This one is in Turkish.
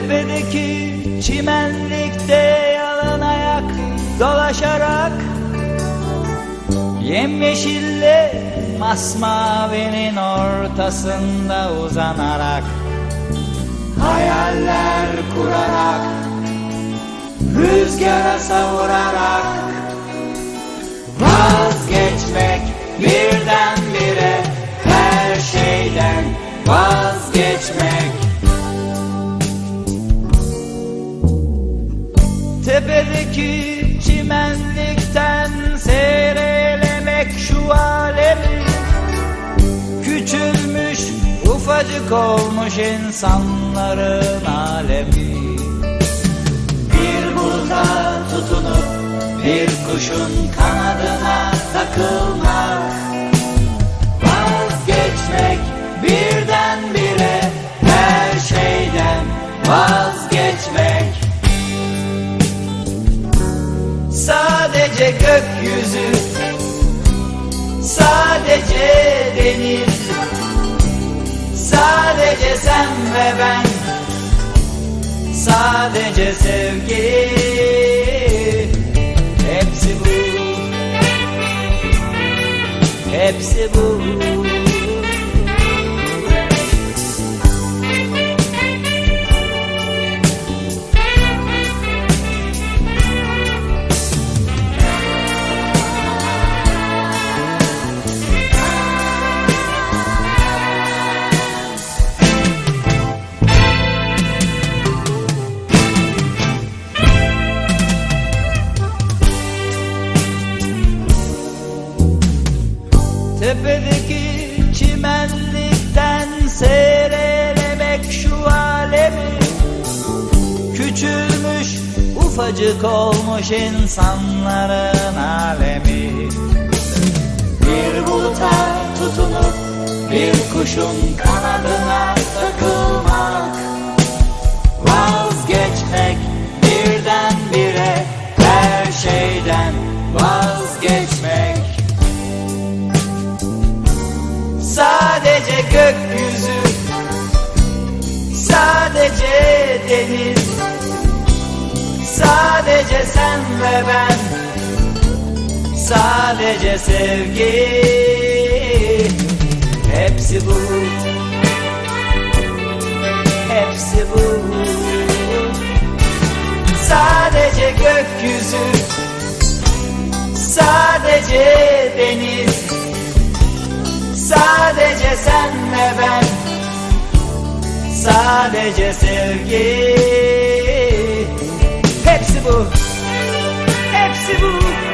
Tepedeki çimenlikte yalın ayak dolaşarak Yemyeşille masmavinin ortasında uzanarak Hayaller kurarak Rüzgara savurarak Tepedeki çimenlikten seyrelemek şu alemi. Küçülmüş ufacık olmuş insanların alemi. Bir buluta tutunup bir kuşun kanadına takılmak. Vazgeçmek birdenbire her şeyden vazgeçmek Sadece gökyüzü Sadece deniz Sadece sen ve ben Sadece sevgi Tepedeki çimenlikten seyrelemek şu alemi Küçülmüş ufacık olmuş insanların alemi. Bir buluta tutunup bir kuşun kanadına gökyüzü. Sadece deniz. Sadece sen ve ben. Sadece sevgi. Hepsi bu. Hepsi bu. Sadece gökyüzü. Sadece deniz Sadece sen ve ben. Sadece sevgi. Hepsi bu. Hepsi bu